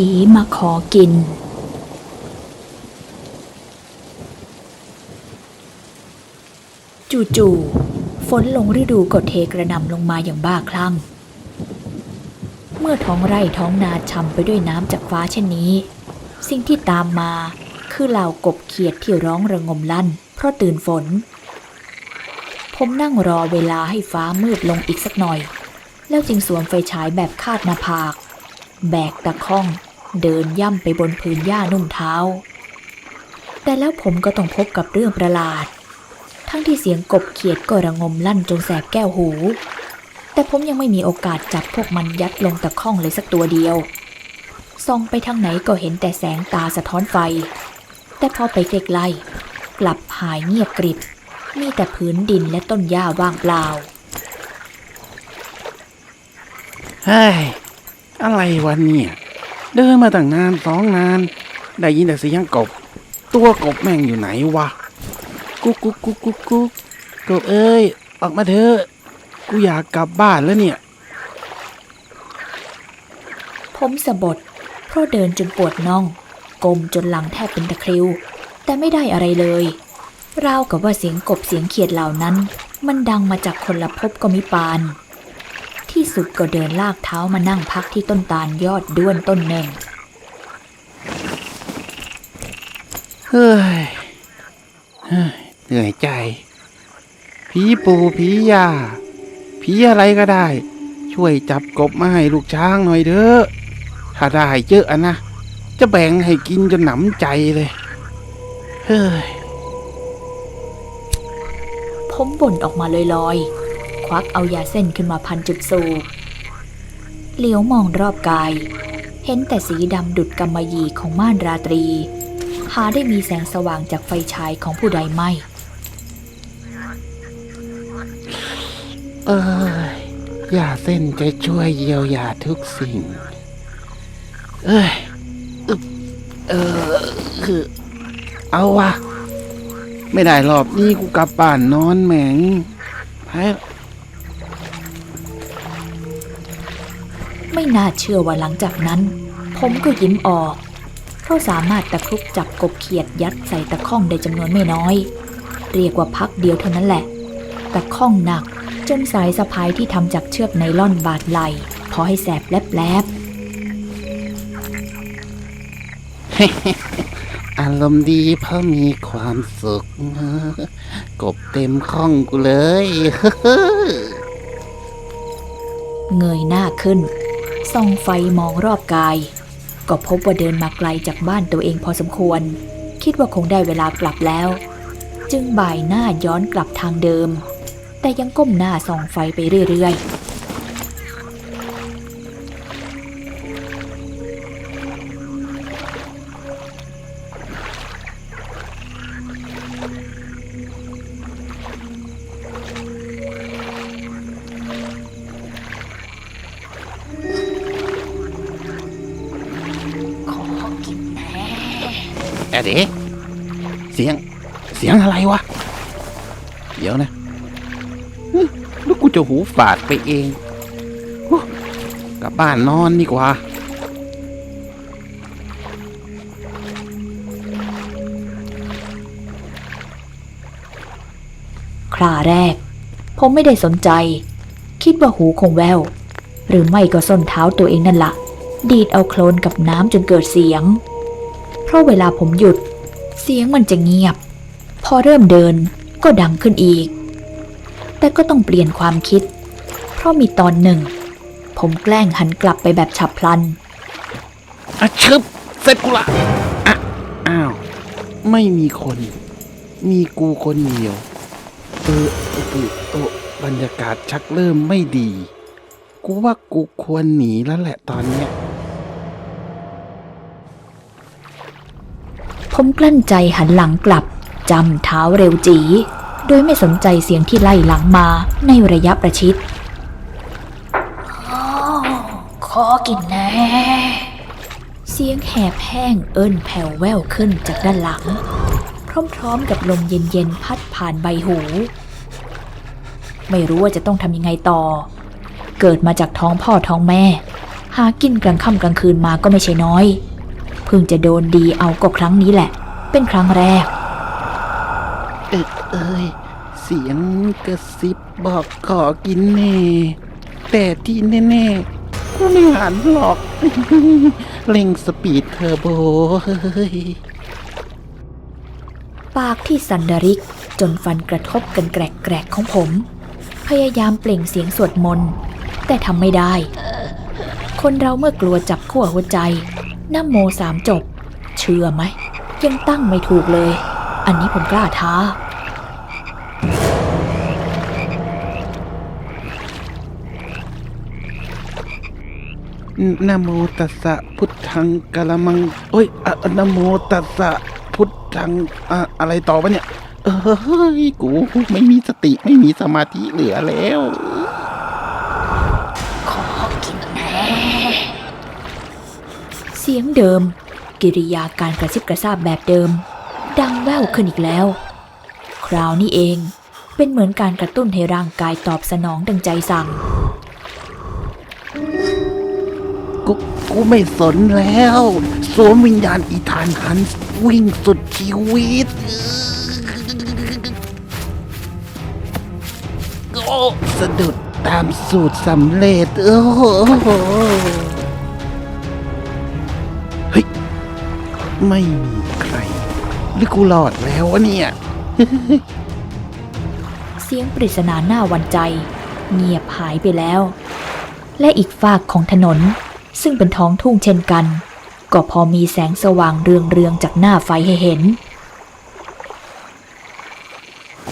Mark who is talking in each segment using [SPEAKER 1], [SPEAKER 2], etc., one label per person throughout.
[SPEAKER 1] ผีมาขอกิน จู่ๆฝนลงฤดูก็เทกระหน่ำลงมาอย่างบ้าคลั่ง เมื่อท้องไร่ท้องนาช่ำไปด้วยน้ำจากฟ้าเช่นนี้ สิ่งที่ตามมาคือเหล่ากบเขียดที่ร้องระงมลั่น เพราะตื่นฝน ผมนั่งรอเวลาให้ฟ้ามืดลงอีกสักหน่อย แล้วจึงสวมไฟฉายแบบคาดหน้าผาก แบกตะข้อง เดินย่ำไปบนพื้นหญ้านุ่มเท้า แต่แล้วผมก็ต้องพบกับเรื่องประหลาด ทั้งที่เสียงกบเขียดก็ระงมลั่นจนแสบแก้วหู แต่ผมยังไม่มีโอกาสจับพวกมันยัดลงตะข้องเลยสักตัวเดียว ส่องไปทางไหนก็เห็นแต่แสงตาสะท้อนไฟ แต่พอไปใกล้ๆกลับหายเงียบกริบ มีแต่พื้นดินและต้นหญ้าว่างเปล่า
[SPEAKER 2] เฮ้ยอะไรวะเนี่ย เดินมาตั้งนานสองนาน ได้ยินแต่เสียงกบ ตัวกบแม่งอยู่ไหนวะ กุ๊กกุ๊กกุ๊กกุ๊กกุ๊กกบเอ้ย ออกมาเถอะ กูอยากกลับบ้านแล้วเนี่ย
[SPEAKER 1] ผมสะบดเพราะเดินจนปวดน่องกลมจนหลังแทบเป็นตะคริว แต่ไม่ได้อะไรเลยราวกับว่าเสียงกบเสียงเขียดเหล่านั้น มันดังมาจากคนละภพก็มิปาน ที่สุดก็เดินลากเท้ามานั่งพักที่ต้นตาลยอดด้วนต้นหนึ่ง
[SPEAKER 2] เฮ้ย เฮ้ย เหนื่อยใจ ผีปูผียา ผีอะไรก็ได้ ช่วยจับกบมาให้ลูกช้างหน่อยเถอะ ถ้าได้เยอะอะนะ จะแบ่งให้กินจนหนำใจเลย เฮ้ย
[SPEAKER 1] ผมบ่นออกมาลอยๆ ควักเอายาเส้นขึ้นมาพันจุดสูบเหลียวมองรอบกาย เห็นแต่สีดำดุดกำมะหยี่ของม่านราตรี หาได้มีแสงสว่างจากไฟฉายของผู้ใดไม่
[SPEAKER 2] เอ้ยาเส้นจะช่วยเยียวยาทุกสิ่ง เอ้ยอึบเออคือเอาวะ ไม่ได้รอบนี้กูกลับบ้านนอนแหมงไป
[SPEAKER 1] ไม่น่าเชื่อว่าหลังจากนั้น ผมก็ยิ้มออก เพราะสามารถตะครุบจับกบเขียดยัดใส่ตะข้องได้จำนวนไม่น้อย เรียกว่าพักเดียวเท่านั้นแหละ ตะข้องหนักจนสายสะพายที่ทำจากเชือกไนล่อนบาดไหลพอให้แสบแลบ
[SPEAKER 2] อารมณ์ดีเพราะมีความสุขกบเต็มข้องกูเลย
[SPEAKER 1] ๆเงยหน้าขึ้น ส่องไฟมองรอบกาย ก็พบว่าเดินมาไกลจากบ้านตัวเองพอสมควร คิดว่าคงได้เวลากลับแล้ว จึงบ่ายหน้าย้อนกลับทางเดิม แต่ยังก้มหน้าส่องไฟไปเรื่อยๆ อะ
[SPEAKER 2] เด๋เสียง เสียงอะไรวะ เดี๋ยวนะแล้วกูจะหูฝาดไปเอง กลับบ้านนอนดีกว่า
[SPEAKER 1] คราแรก ผมไม่ได้สนใจ คิดว่าหูคงแวว หรือไม่ก็ส้นเท้าตัวเองนั่นละดีดเอาโคลนกับน้ำจนเกิดเสียง เพราะเวลาผมหยุด เสียงมันจะเงียบ พอเริ่มเดินก็ดังขึ้นอีก แต่ก็ต้องเปลี่ยนความคิด เพราะมีตอนหนึ่ง ผมแกล้งหันกลับไปแบบฉับพลัน
[SPEAKER 2] อะชึบเสร็จกูละอะอ้าว ไม่มีคน มีกูคนเดียว เออเออเออเออบรรยากาศชักเริ่มไม่ดี กูว่ากูควรหนีแล้วแหละตอนเนี้ย
[SPEAKER 1] ผมกลั้นใจหันหลังกลับ จำเท้าเร็วจี โดยไม่สนใจเสียงที่ไล่หลังมาในระยะประชิดขอกินแน่ เสียงแหบแห้งเอิ้นแผ่วแว่วขึ้นจากด้านหลัง พร้อมๆกับลมเย็นๆพัดผ่านใบหู ไม่รู้ว่าจะต้องทำยังไงต่อ เกิดมาจากท้องพ่อท้องแม่ หากินกลางค่ำกลางคืนมาก็ไม่ใช่น้อย เพิ่งจะโดนดีเอาก็ครั้งนี้แหละ เป็นครั้งแรก
[SPEAKER 2] เอ้ยเอ้ยเสียงกระซิบบอกขอกินแน่ แต่ที่แน่ๆกูไม่หันหรอก เร่งสปีดเทอร์โบเฮ้ย
[SPEAKER 1] ปากที่สันดาริกจนฟันกระทบกันแกรกๆของผม พยายามเปล่งเสียงสวดมนต์ แต่ทำไม่ได้ คนเราเมื่อกลัวจับขั้วหัวใจ น้ำโมสามจบ เชื่อไหม ยังตั้งไม่ถูกเลย อันนี้ผมกล้าท้า
[SPEAKER 2] นะโมตัสสะพุทธังกะละมังโอ้ยอะนะโมตัสสะพุทธังอะอะไรต่อวะเนี่ย เอ้ยกูไม่มีสติไม่มีสมาธิเหลือแล้ว
[SPEAKER 1] สียงเดิม กิริยาการกระซิบกระซาบแบบเดิม ดังแว่วขึ้นอีกแล้ว คราวนี้เองเป็นเหมือนการกระตุ้นให้ร่างกายตอบสนองดังใจสั่ง
[SPEAKER 2] กูกูไม่สนแล้ว สวมวิญญาณอีธานฮันส์วิ่งสุดชีวิต โอ้สะดุดตามสูตรสำเร็จ โอ้ ไม่มีใคร หรือกูหลอดแล้ววะเนี่ย
[SPEAKER 1] เสียงปริศนาหน้าหวันใจ เงียบหายไปแล้ว และอีกฝากของถนน ซึ่งเป็นท้องทุ่งเช่นกัน ก็พอมีแสงสว่างเรืองๆจากหน้าไฟให้เห็น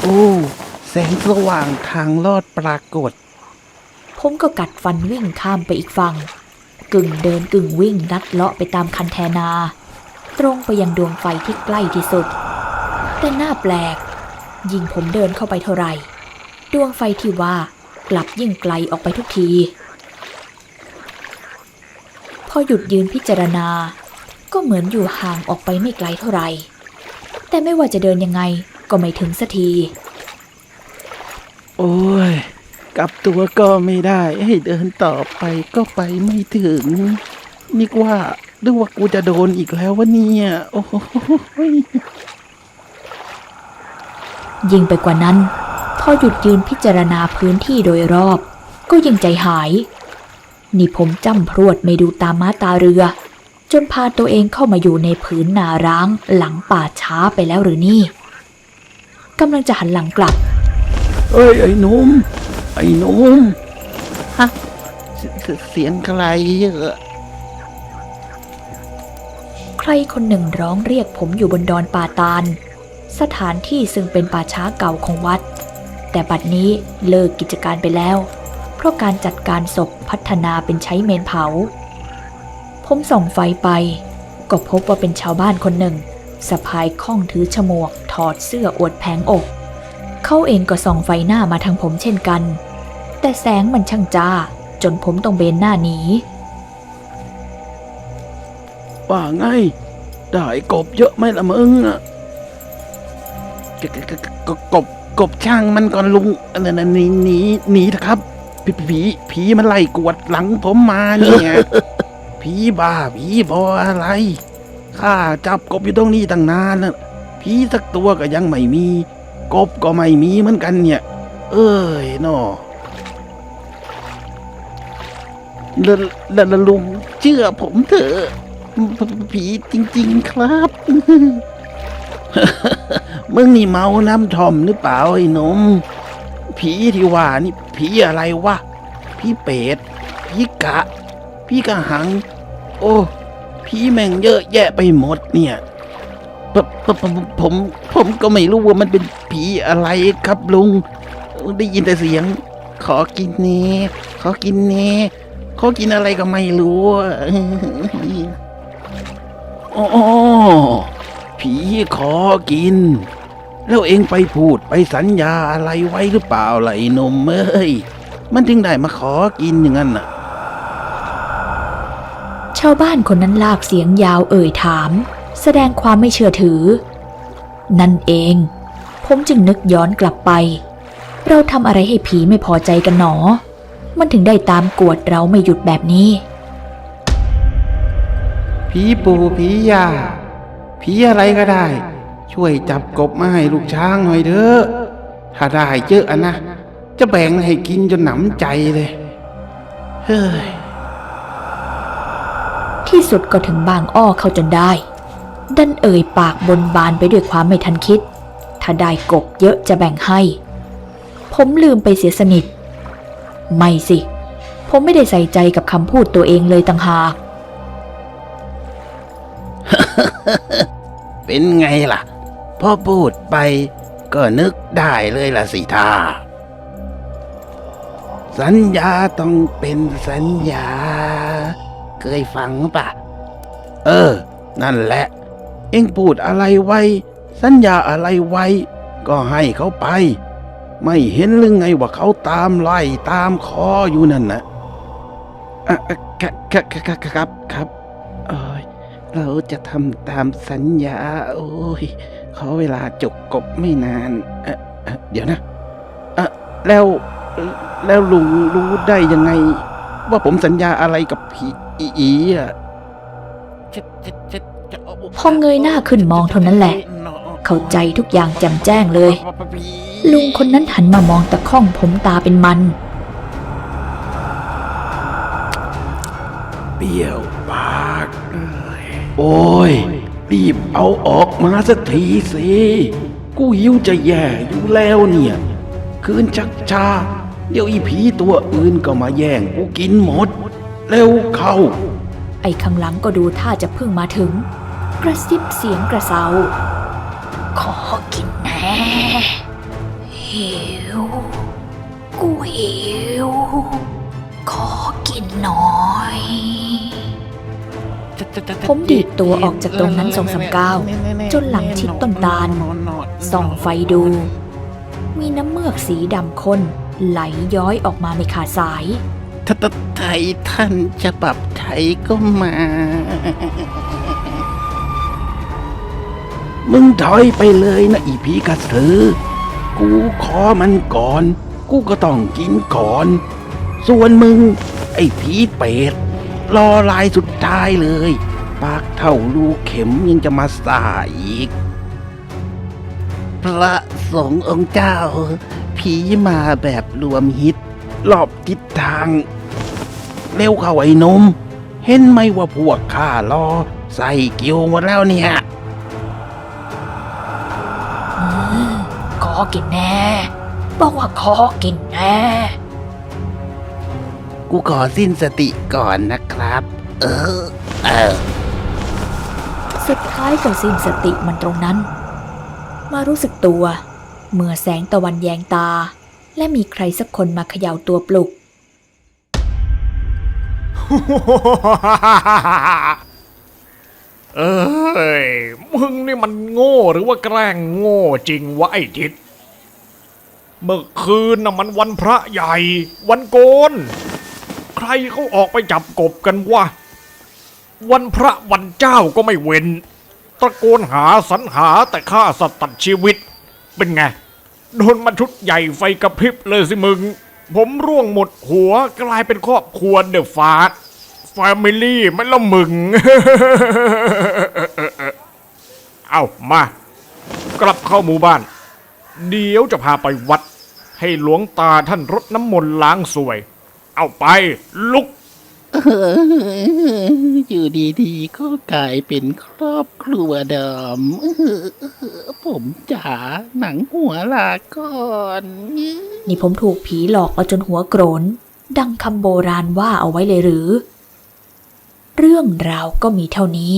[SPEAKER 2] โอ้ แสงสว่างทางลอดปรากฏ
[SPEAKER 1] ผมก็กัดฟันวิ่งข้ามไปอีกฝั่ง กึ่งเดินกึ่งวิ่งลัดเลาะไปตามคันแทนา ตรงไปยังดวงไฟที่ใกล้ที่สุด แต่หน้าแปลก ยิ่งผมเดินเข้าไปเท่าไหร่ ดวงไฟที่ว่ากลับยิ่งไกลออกไปทุกที พอหยุดยืนพิจารณา ก็เหมือนอยู่ห่างออกไปไม่ไกลเท่าไหร่ แต่ไม่ว่าจะเดินยังไงก็ไม่ถึงสักที
[SPEAKER 2] โอ้ยกลับตัวก็ไม่ได้ให้เดินต่อไปก็ไปไม่ถึงนึกว่า หรือว่ากูจะโดนอีกแล้ววะเนี่ย โอ้ย
[SPEAKER 1] ยิ่งไปกว่านั้น พอหยุดยืนพิจารณาพื้นที่โดยรอบ ก็ยิ่งใจหาย นี่ผมจำพรวดไม่ดูตามม้าตาเรือ จนพาตัวเองเข้ามาอยู่ในผืนนาร้างหลังป่าช้าไปแล้วหรือนี่กำลังจะหันหลังกลับ
[SPEAKER 2] เอ้ย ไอ้หนุ่มไอ้หนุ่มฮะเสเสเสียงใครเออ
[SPEAKER 1] ใครคนหนึ่งร้องเรียกผมอยู่บนดอนป่าตาล สถานที่ซึ่งเป็นป่าช้าเก่าของวัด แต่บัดนี้เลิกกิจการไปแล้ว เพราะการจัดการศพพัฒนาเป็นใช้เมนเผา ผมส่องไฟไป ก็พบว่าเป็นชาวบ้านคนหนึ่งสะพายข้องถือฉมวก ถอดเสื้ออวดแผงอก เขาเองก็ส่องไฟหน้ามาทางผมเช่นกัน แต่แสงมันช่างจ้า จนผมต้องเบนหน้าหนี
[SPEAKER 2] ว่าไง ได้กบเยอะไหมล่ะมึงอะกกกบกบช่างมันก่อนลุงอันนั้นหนีหนีหนีเถอะครับผีผีผีมันไล่กวดหลังผมมาเนี่ยผีบ้าผีบออะไรข้าจับกบอยู่ตรงนี้ตั้งนานแล้วผีสักตัวก็ยังไม่มี กบก็ไม่มีเหมือนกันเนี่ย เอ้ยนอแล้วแล้วแล้วลุงเชื่อผมเถอะ ผีจริง ๆ ครับ มึงนี่เมาน้ำทอมหรือเปล่าไอ้หนม ผีที่ว่านี่ผีอะไรวะผีเป็ดผีกะผีกระหัง โอ้ผีแม่งเยอะแยะไปหมดเนี่ยปปปผมผมผมก็ไม่รู้ว่ามันเป็นผีอะไรครับลุง ได้ยินแต่เสียง ขอกินเน่ขอกินเน่ขอกินอะไรก็ไม่รู้ อะอ๋อผีขอกิน แล้วเองไปพูดไปสัญญาอะไรไว้หรือเปล่าล่ะไอ้นมเอ้ย มันถึงได้มาขอกินอย่างนั้นน่ะ
[SPEAKER 1] ชาวบ้านคนนั้นลากเสียงยาวเอ่ยถาม แสดงความไม่เชื่อถือ นั่นเอง ผมจึงนึกย้อนกลับไป เราทำอะไรให้ผีไม่พอใจกันหนอ มันถึงได้ตามกวดเราไม่หยุดแบบนี้
[SPEAKER 2] ผีปูผียาผีอะไรก็ได้ ช่วยจับกบมาให้ลูกช้างหน่อยเถอะถ้าได้เยอะอะนะ จะแบ่งให้กินจนหนำใจเลย เฮ้ย
[SPEAKER 1] ที่สุดก็ถึงบางอ้อเขาจนได้ ดันเอ่ยปากบนบานไปด้วยความไม่ทันคิด ถ้าได้กบเยอะจะแบ่งให้ ผมลืมไปเสียสนิท ไม่สิ ผมไม่ได้ใส่ใจกับคำพูดตัวเองเลยต่างหาก
[SPEAKER 2] เป็นไงล่ะพอพูดไปก็นึกได้เลยล่ะสิท่า สัญญาต้องเป็นสัญญา เคยฟังปะ เออ นั่นแหละ เอ็งพูดอะไรไว้ สัญญาอะไรไว้ ก็ให้เขาไป ไม่เห็นหรือไงว่าเขาตามไล่ตามคออยู่นั่นนะอะอะครับครับครับ เราจะทำตามสัญญา โอ้ย ขอเวลาจกกบไม่นานเอ่อเอ่อเดี๋ยวนะเอะแล้วแล้วลุงรู้ได้ยังไง ว่าผมสัญญาอะไรกับผีอีอีอะ
[SPEAKER 1] พอเงยหน้าขึ้นมองเท่านั้นแหละ เข้าใจทุกอย่างแจ่มแจ้งเลย ลุงคนนั้นหันมามองตะค่องผมตาเป็นมัน
[SPEAKER 2] เปรี้ยวปากเอ้ย โอ้ย รีบเอาออกมาสักทีสิ กูหิวจะแย่อยู่แล้วเนี่ย คืนชักชา เดี๋ยวอีผีตัวอื่นก็มาแย่งกูกินหมด เร็วเข้า
[SPEAKER 1] ไอ้ข้างหลังก็ดูท่าจะเพิ่งมาถึง กระซิบเสียงกระเซา ขอกินแน่หิว กูหิว ขอกินหน่อย ผมดีดตัวออกจากตรงนั้นสองสามก้าวจนหลังชิดต้นตาลส่องไฟดู มีน้ำเมือกสีดำข้นไหลย้อยออกมาไม่ขาดสาย
[SPEAKER 2] ททไทยท่านฉบับไทยก็มา มึงถอยไปเลยนะอีผีกระสือ กูขอมันก่อน กูก็ต้องกินก่อน ส่วนมึง ไอ้ผีเป็ด รอลายสุดท้ายเลย ปากเท่ารูเข็มยังจะมาสาอีก พระสงฆ์องค์เจ้า ผีมาแบบรวมฮิต รอบทิศทาง เร็วเข้าไอ้หนม เห็นไหมว่าพวกข้ารอ ใส่เกียวหมดแล้วเนี่ย
[SPEAKER 1] ขอกินแน่บอกว่าขอกินแน่
[SPEAKER 2] กูขอสิ้นสติ ก่อนนะครับ เออ เออ
[SPEAKER 1] สุดท้ายก็สิ้นสติมันตรงนั้น มารู้สึกตัว เมื่อแสงตะวันแยงตา และมีใครสักคนมาเขย่าตัวปลุก
[SPEAKER 3] เอ้ย มึงนี่มันโง่หรือว่าแกล้งโง่จริงวะไอ้ทิศเมื่อคืนน่ะมันวันพระใหญ่ วันโกนใค รเขาออกไปจับกบกันวะวันพระวันเจ้าก็ไม่เว้น ตะโกนหาสรรหาแต่ฆ่าสัตว์ตัดชีวิต เป็นไง โดนมาชุดใหญ่ไฟกระพริบเลยสิมึง ผมร่วงหมดหัวกลายเป็นครอบครัวเดอะฟาดแฟมิลี่ไม่ละมึง เอามา กลับเข้าหมู่บ้าน เดี๋ยวจะพาไปวัด ให้หลวงตาท่านรดน้ำมนต์ล้างสวย เอาไป ลุก
[SPEAKER 2] อยู่ดีๆก็กลายเป็นครอบครัวเดิมผมจ๋าหนังหัวลาก่อน
[SPEAKER 1] นี่ผมถูกผีหลอกเอาจนหัวโกรน ดังคำโบราณว่าเอาไว้เลยหรือ เรื่องราวก็มีเท่านี้